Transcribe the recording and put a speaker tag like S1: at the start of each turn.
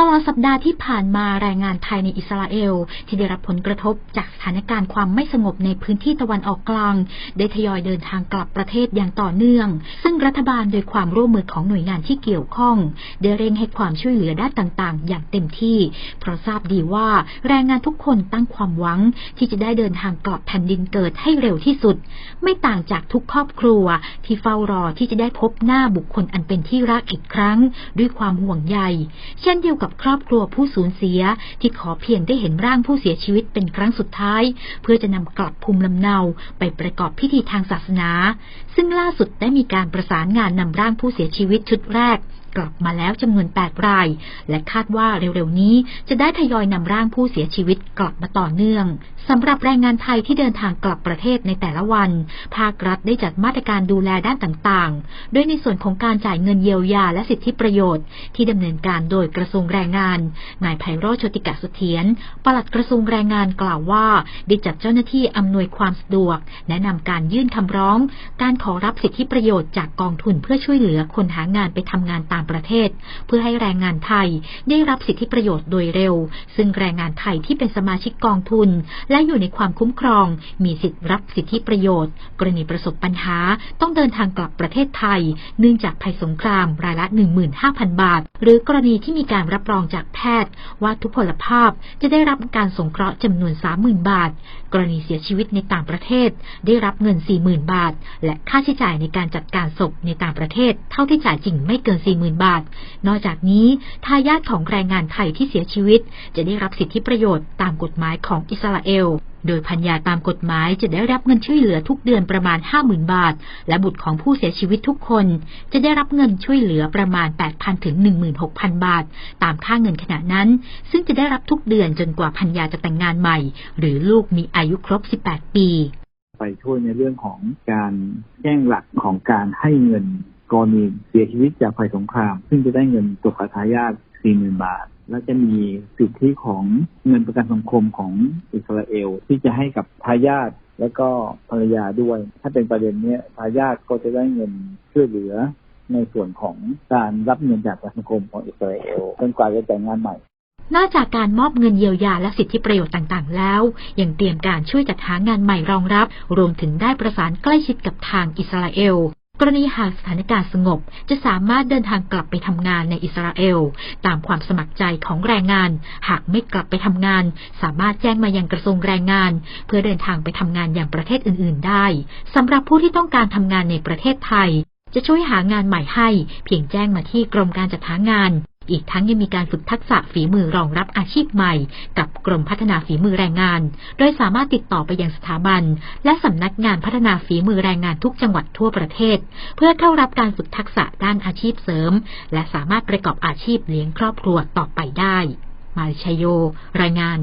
S1: ตลอดสัปดาห์ที่ผ่านมาแรงงานไทยในอิสราเอล ที่ได้รับผลกระทบจากสถานการณ์ความไม่สงบในพื้นที่ตะวันออกกลาง ได้ทยอยเดินทางกลับประเทศอย่างต่อเนื่อง ซึ่งรัฐบาลโดยความร่วมมือของหน่วยงานที่เกี่ยวข้อง ได้เร่งให้ความช่วยเหลือด้านต่างๆ อย่างเต็มที่ เพราะทราบดีว่าแรงงานทุกคนตั้งความหวัง ที่จะได้เดินทางกลับแผ่นดินเกิดให้เร็วที่สุด ไม่ต่างจากทุกครอบครัว ที่เฝ้ารอที่จะได้พบหน้าบุคคลอันเป็นที่รักอีกครั้ง ด้วยความห่วงใย เช่นเดียวกับครอบครัวผู้สูญเสีย ที่ขอเพียงได้เห็นร่างผู้เสียชีวิตเป็นครั้งสุดท้าย เพื่อจะนำกลับภูมิลำเนาไปประกอบพิธีทางศาสนา ซึ่งล่าสุดได้มีการประสานงานนำร่างผู้เสียชีวิตชุดแรกกลับมาแล้วจำนวน 8 ราย และคาดว่าเร็วๆนี้จะได้ทยอยนำร่างผู้เสียชีวิตกลับมาต่อเนื่อง สำหรับแรงงานไทยที่เดินทางกลับประเทศในแต่ละวัน ภาครัฐได้จัดมาตรการดูแลด้านต่างๆ โดยในส่วนของการจ่ายเงินเยียวยาและสิทธิประโยชน์ ที่ดำเนินการโดยกระทรวงแรงงาน นายไพโรจน์ชติกะเสถียรปลัดกระทรวงแรงงานกล่าวว่า ได้จัดเจ้าหน้าที่อำนวยความสะดวก แนะนำการยื่นคำร้อง การขอรับสิทธิประโยชน์จากกองทุนเพื่อช่วยเหลือคนหางานไปทำงานต่างประเทศ เพื่อให้แรงงานไทย ได้รับสิทธิประโยชน์โดยเร็ว ซึ่งแรงงานไทยที่เป็นสมาชิกกองทุนและอยู่ในความคุ้มครอง มีสิทธิรับสิทธิประโยชน์ กรณีประสบปัญหาต้องเดินทางกลับประเทศไทย เนื่องจากภัยสงครามรายละ 15,000 บาท หรือกรณีที่มีการรับรองจากแพทย์ ว่าทุพพลภาพจะได้รับการสงเคราะห์จำนวน 30,000 บาท กรณีเสียชีวิตในต่างประเทศ ได้รับเงิน 40,000 บาท และค่าใช้จ่ายในการจัดการศพในต่างประเทศ เท่าที่จ่ายจริงไม่เกิน 40,000 บาท นอกจากนี้ทายาทของแรงงานไทยที่เสียชีวิต จะได้รับสิทธิประโยชน์ตามกฎหมายของอิสราเอลโดยพัญญาตามกฎหมายจะได้รับเงินช่วยเหลือทุกเดือนประมาณ 50,000 บาท และบุตรของผู้เสียชีวิตทุกคน จะได้รับเงินช่วยเหลือประมาณ 8,000 ถึง 16,000 บาท ตามค่าเงินขณะนั้น ซึ่งจะได้รับทุกเดือนจนกว่าพัญญาจะแต่งงานใหม่ หรือลูกมีอายุครบ 18 ปี
S2: ไปช่วยในเรื่องของการแจ้งหลักของการให้เงินกรณีเสียชีวิตจากภัยสงคราม ซึ่งจะได้เงินตัวขาทายาท40,000 บาท และจะมีสิทธิของเงินประกันสังคมของอิสราเอล ที่จะให้กับทายาทและก็ภรรยาด้วย ถ้าเป็นประเด็นนี้ทายาทก็จะได้เงินช่วยเหลือในส่วนของการรับเงินจากประกันสังคมของอิสราเอลจนกว่าจะแต่งงานใหม่
S1: นอกจากการมอบเงินเยียวยาและสิทธิประโยชน์ต่างๆ แล้ว ยังเตรียมการช่วยจัดหางานใหม่รองรับ รวมถึงได้ประสานใกล้ชิดกับทางอิสราเอล กรณีหากสถานการณ์สงบ จะสามารถเดินทางกลับไปทำงานในอิสราเอล ตามความสมัครใจของแรงงาน หากไม่กลับไปทำงาน สามารถแจ้งมายังกระทรวงแรงงาน เพื่อเดินทางไปทำงานอย่างประเทศอื่น ๆ ได้สำหรับผู้ที่ต้องการทำงานในประเทศไทย จะช่วยหางานใหม่ให้ เพียงแจ้งมาที่กรมการจัดหางาน อีกทั้งยังมีการฝึกทักษะฝีมือรองรับอาชีพใหม่ กับกรมพัฒนาฝีมือแรงงาน โดยสามารถติดต่อไปยังสถาบัน และสำนักงานพัฒนาฝีมือแรงงานทุกจังหวัดทั่วประเทศ เพื่อเข้ารับการฝึกทักษะด้านอาชีพเสริม และสามารถประกอบอาชีพเลี้ยงครอบครัวต่อไปได้ มาชยโย รายงาน